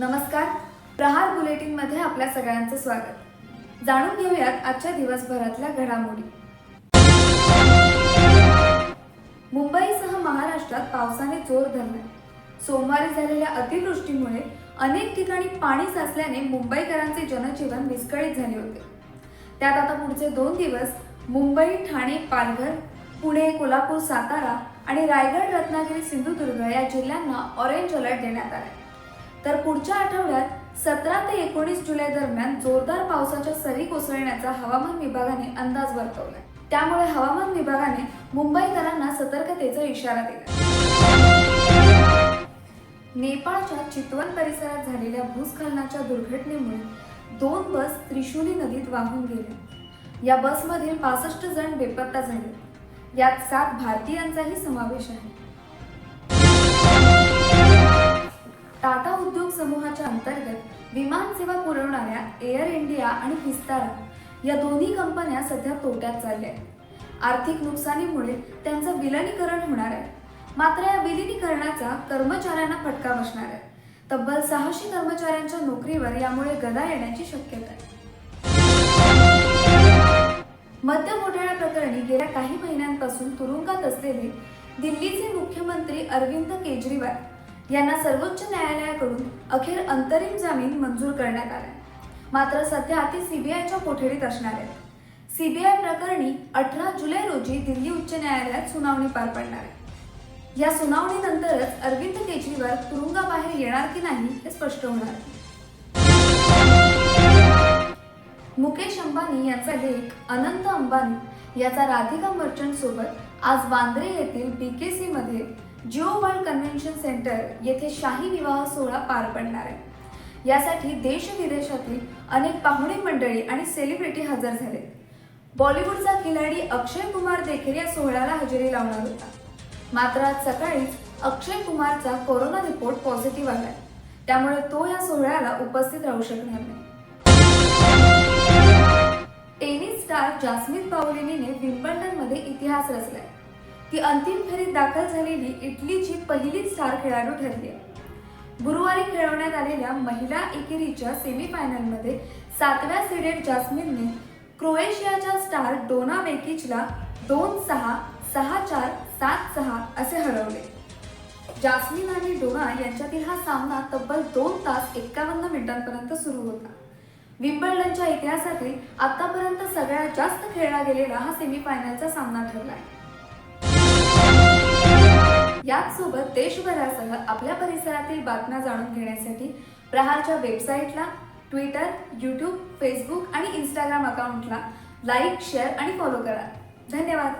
नमस्कार. प्रहारमध्ये आपल्या सगळ्यांचं स्वागत. जाणून घेऊयात आजच्या दिवसभरातल्या घडामोडी. मुंबईसह महाराष्ट्रात पावसाने जोर धरला सोमवारी झालेल्या अतिवृष्टीमुळे अनेक ठिकाणी पाणी साचल्याने मुंबईकरांचे जनजीवन विस्कळीत झाले होते. त्यात आता पुढचे दोन दिवस मुंबई ठाणे पालघर पुणे कोल्हापूर सातारा आणि रायगड रत्नागिरी सिंधुदुर्ग या जिल्ह्यांना ऑरेंज अलर्ट देण्यात आला तर पुढच्या आठवड्यात सतरा ते एकोणीस जुलै दरम्यान जोरदार पावसाच्या सरी कोसळण्याचा हवामान विभागाने अंदाज वर्तवला त्यामुळे हवामान विभागाने मुंबईकरांना सतर्कतेचा इशारा दिला नेपाळच्या चितवन परिसरात झालेल्या भूस्खलनाच्या दुर्घटनेमुळे दोन बस त्रिशुली नदीत वाहून गेल्या या बसमधील पासष्ट जण बेपत्ता झाले. यात सात भारतीयांचाही समावेश आहे. टाटा उद्योग समूहाच्या अंतर्गत विमान सेवा पुरवणाऱ्या एअर इंडिया आणि विस्तारा या दोन्ही कंपन्या सध्या तोट्यात चालल्या आहेत. आर्थिक नुकसानीमुळे त्यांचं विलनीकरण होणार आहे. मात्र या विलिनीकरणाचा कर्मचाऱ्यांना फटका बसणार आहे. तब्बल सहाशे कर्मचाऱ्यांच्या नोकरीवर यामुळे गदा येण्याची शक्यता आहे. मद्य घोटाळा प्रकरणी गेल्या काही महिन्यांपासून तुरुंगात असलेले दिल्लीचे मुख्यमंत्री अरविंद केजरीवाल यांना सर्वोच्च न्यायालयाकडून अखेर अंतरिम जामीन मंजूर करण्यात आला मात्र सध्या ते सीबीआयच्या कोठडीत असणार आहेत. सीबीआय प्रकरणी अठरा जुलै रोजी दिल्ली उच्च न्यायालयात सुनावणी पार पडणार आहे. या सुनावणीनंतरच अरविंद केजरीवाल तुरुंगाबाहेर येणार की नाही हे स्पष्ट होणार आहे. मुकेश अंबानी यांचा लेख अनंत अंबानी याचा राधिका मर्चंट सोबत आज वांद्रे येथील बीकेसी मध्ये जिओ वर्ल्ड कन्व्हेन्शन सेंटर येथे शाही विवाह सोहळा पार पडणार आहे. यासाठी देश विदेशातील अनेक पाहुणे मंडळी आणि सेलिब्रिटी हजर झाले बॉलिवूडचा खिलाडी अक्षय कुमार देखील या सोहळ्याला हजेरी लावणार होता. मात्र आज सकाळीच अक्षय कुमारचा कोरोना रिपोर्ट पॉझिटिव्ह आलाय. त्यामुळे तो या सोहळ्याला उपस्थित राहू शकणार नाही. टेनिस स्टार जास्मिन पावलिनीने विम्बल्डनमध्ये इतिहास रचलाय. ती अंतिम फेरीत दाखल झालेली इटलीची पहिली स्टार खेळाडू ठरली. गुरुवारी खेळवण्यात आलेल्या महिला एकेरीच्या सेमीफायनलमध्ये सातव्या सीडेड जास्मिनने क्रोएशियाच्या स्टार डोना वेकिचला दोन सहा सहा चार सात सहा असे हरवले. जास्मिन आणि डोना यांच्यातील हा सामना तब्बल दोन तास एक्कावन्न मिनिटांपर्यंत सुरू होता. विम्बल्डनच्या इतिहासातील आतापर्यंत सगळ्यात जास्त खेळला गेलेला हा सेमीफायनलचा सामना ठरलाय याच सोबत देशभरासह आपल्या परिसरातील बातम्या जाणून घेण्यासाठी प्रहारच्या वेबसाईटला ट्विटर यूट्यूब फेसबुक आणि इंस्टाग्राम अकाउंटला लाईक शेअर आणि फॉलो करा. धन्यवाद.